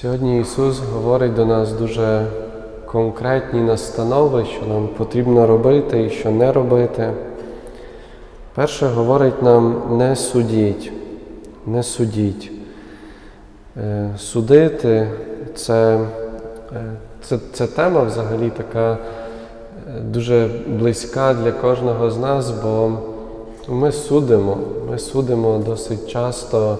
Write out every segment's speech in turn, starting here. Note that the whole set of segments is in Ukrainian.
Сьогодні Ісус говорить до нас дуже конкретні настанови, що нам потрібно робити і що не робити. Перше говорить нам не судіть, не судіть. Е, Судити це, е, це, це тема взагалі така е, дуже близька для кожного з нас, бо ми судимо, ми судимо досить часто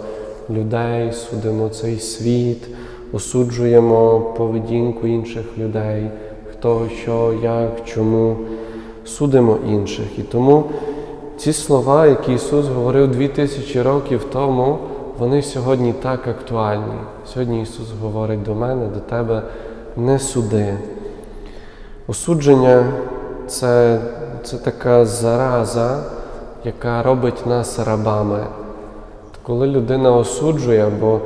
людей, судимо цей світ, осуджуємо поведінку інших людей, хто, що, як, чому, судимо інших. І тому ці слова, які Ісус говорив дві тисячі років тому, вони сьогодні так актуальні. Сьогодні Ісус говорить до мене, до тебе, не суди. Осудження це, це така зараза, яка робить нас рабами. Коли людина осуджує або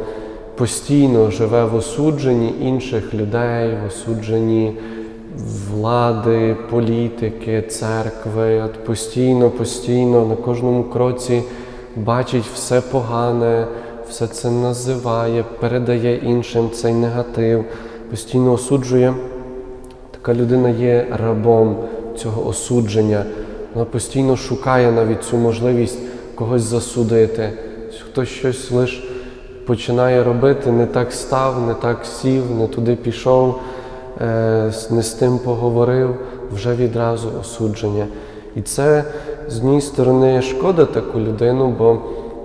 постійно живе в осудженні інших людей, в осудженні влади, політики, церкви, от постійно, постійно на кожному кроці бачить все погане, все це називає, передає іншим цей негатив, постійно осуджує. Така людина є рабом цього осудження. Вона постійно шукає навіть цю можливість когось засудити. Хтось щось лише починає робити, не так став, не так сів, не туди пішов, е, не з тим поговорив, вже відразу осудження. І це з однієї сторони шкода таку людину, бо,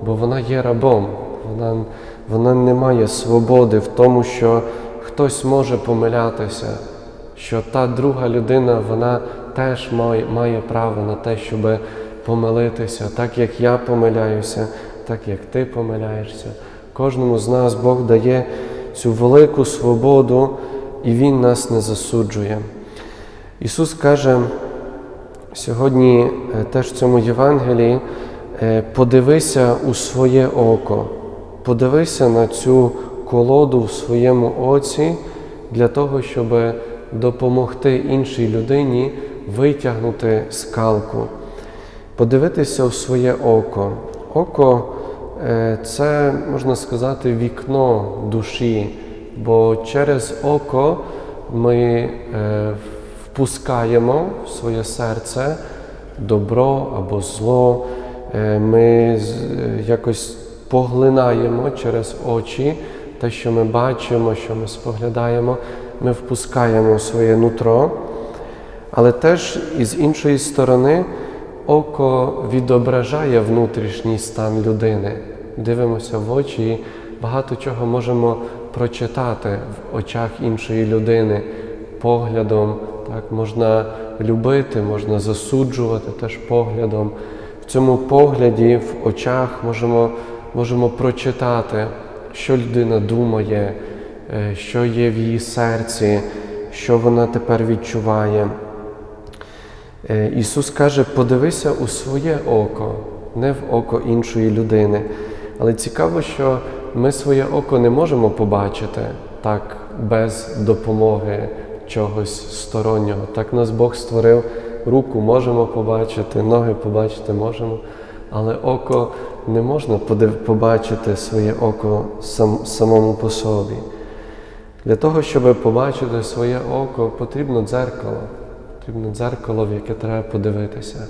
бо вона є рабом. Вона, вона не має свободи в тому, що хтось може помилятися, що та друга людина вона теж має, має право на те, щоб помилитися, так як я помиляюся, так як ти помиляєшся. Кожному з нас Бог дає цю велику свободу, і Він нас не засуджує. Ісус каже сьогодні е, теж в цьому Євангелії, е, подивися у своє око, подивися на цю колоду в своєму оці для того, щоб допомогти іншій людині витягнути скалку, подивитися в своє око. Око це, можна сказати, вікно душі, бо через око ми е, впускаємо в своє серце добро або зло, Е, ми е, якось поглинаємо через очі те, що ми бачимо, що ми споглядаємо, ми впускаємо своє нутро. Але теж із іншої сторони око відображає внутрішній стан людини. Дивимося в очі і багато чого можемо прочитати в очах іншої людини поглядом. Так, можна любити, можна засуджувати теж поглядом. В цьому погляді, в очах можемо, можемо прочитати, що людина думає, е, що є в її серці, що вона тепер відчуває. Е, Ісус каже, подивися у своє око, не в око іншої людини. Але цікаво, що ми своє око не можемо побачити так без допомоги чогось стороннього. Так нас Бог створив, руку можемо побачити, ноги побачити можемо, але око не можна побачити своє око сам, самому по собі. Для того, щоб побачити своє око, потрібно дзеркало. Потрібно дзеркало, в яке треба подивитися.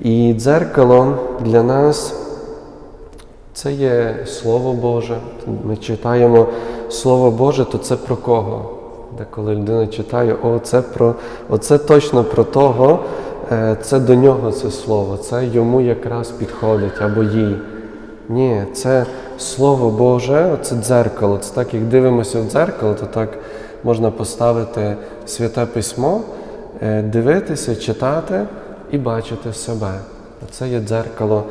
І дзеркало для нас це є Слово Боже. Ми читаємо Слово Боже, то це про кого? Де коли людина читає, о, це про, оце точно про того, е, це до нього це слово, це йому якраз підходить або їй. Ні, це Слово Боже, це дзеркало. Це так, як дивимося в дзеркало, то так можна поставити святе письмо, е, дивитися, читати і бачити себе. Це є дзеркало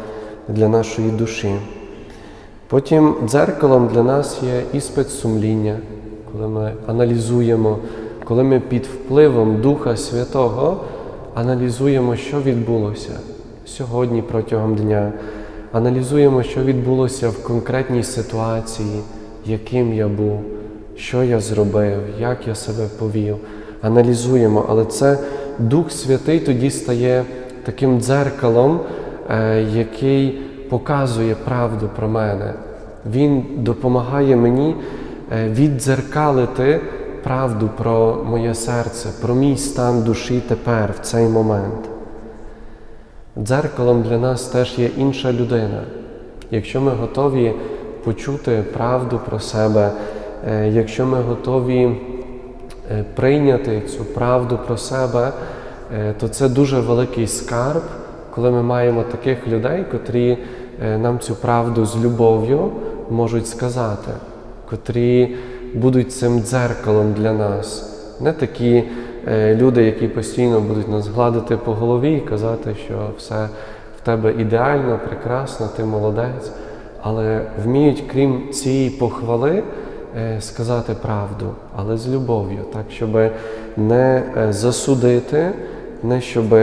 для нашої душі. Потім дзеркалом для нас є іспит сумління, коли ми аналізуємо, коли ми під впливом Духа Святого аналізуємо, що відбулося сьогодні протягом дня, аналізуємо, що відбулося в конкретній ситуації, яким я був, що я зробив, як я себе повів. Аналізуємо, але це Дух Святий тоді стає таким дзеркалом, е, який показує правду про мене. Він допомагає мені е, віддзеркалити правду про моє серце, про мій стан душі тепер, в цей момент. Дзеркалом для нас теж є інша людина. Якщо ми готові почути правду про себе, е, якщо ми готові е, прийняти цю правду про себе, то це дуже великий скарб, коли ми маємо таких людей, котрі е, нам цю правду з любов'ю можуть сказати, котрі будуть цим дзеркалом для нас. Не такі е, люди, які постійно будуть нас гладити по голові і казати, що все в тебе ідеально, прекрасно, ти молодець, але вміють, крім цієї похвали, е, сказати правду, але з любов'ю, так, щоб не засудити, не щоб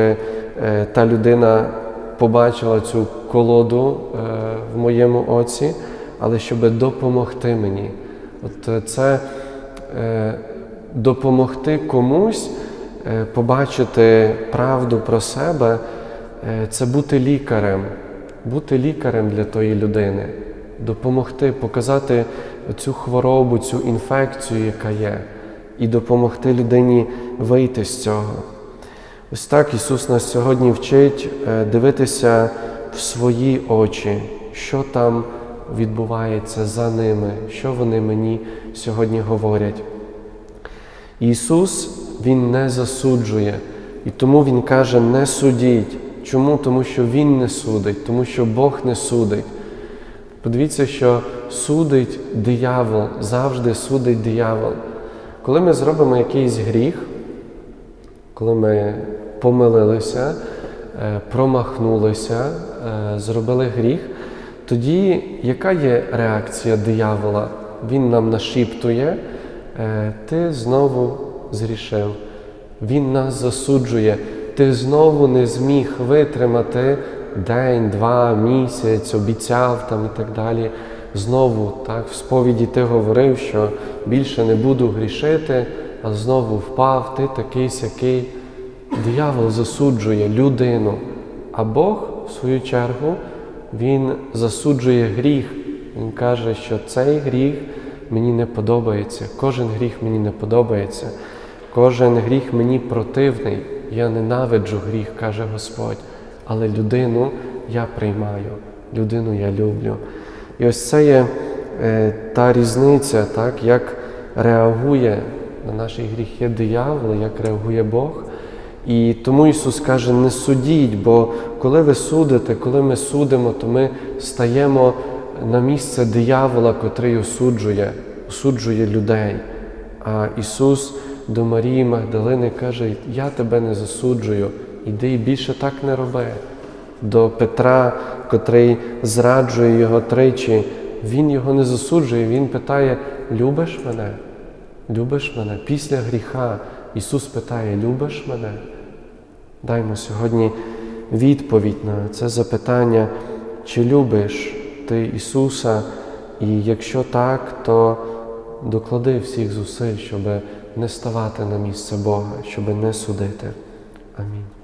та людина побачила цю колоду е, в моєму оці, але щоб допомогти мені. От е, це е, допомогти комусь е, побачити правду про себе, е, це бути лікарем, бути лікарем для тої людини, допомогти, показати цю хворобу, цю інфекцію, яка є, і допомогти людині вийти з цього. Ось так Ісус нас сьогодні вчить е, дивитися в свої очі, що там відбувається за ними, що вони мені сьогодні говорять. Ісус Він не засуджує, і тому Він каже, не судіть. Чому? Тому що Він не судить, тому що Бог не судить. Подивіться, що судить диявол, завжди судить диявол. Коли ми зробимо якийсь гріх, коли ми помилилися, е, промахнулися, е, зробили гріх, тоді яка є реакція диявола? Він нам нашіптує, е, ти знову зрішив. Він нас засуджує, ти знову не зміг витримати день, два, місяць, обіцяв там і так далі. Знову так, в сповіді ти говорив, що більше не буду грішити, а знову впав, ти такий сякий. Диявол засуджує людину, а Бог, в свою чергу, Він засуджує гріх. Він каже, що цей гріх мені не подобається, кожен гріх мені не подобається, кожен гріх мені противний. Я ненавиджу гріх, каже Господь. Але людину я приймаю, людину я люблю. І ось це є е, та різниця, так, як реагує на наші гріхи диявол, як реагує Бог. І тому Ісус каже, не судіть, бо коли ви судите, коли ми судимо, то ми стаємо на місце диявола, котрий осуджує, осуджує людей. А Ісус до Марії Магдалини каже, я тебе не засуджую, іди і більше так не роби. До Петра, котрий зраджує його тричі, він його не засуджує, він питає: любиш мене? Любиш мене? Після гріха Ісус питає, любиш мене? Даймо сьогодні відповідь на це запитання, чи любиш ти Ісуса, і якщо так, то доклади всіх зусиль, щоб не ставати на місце Бога, щоб не судити. Амінь.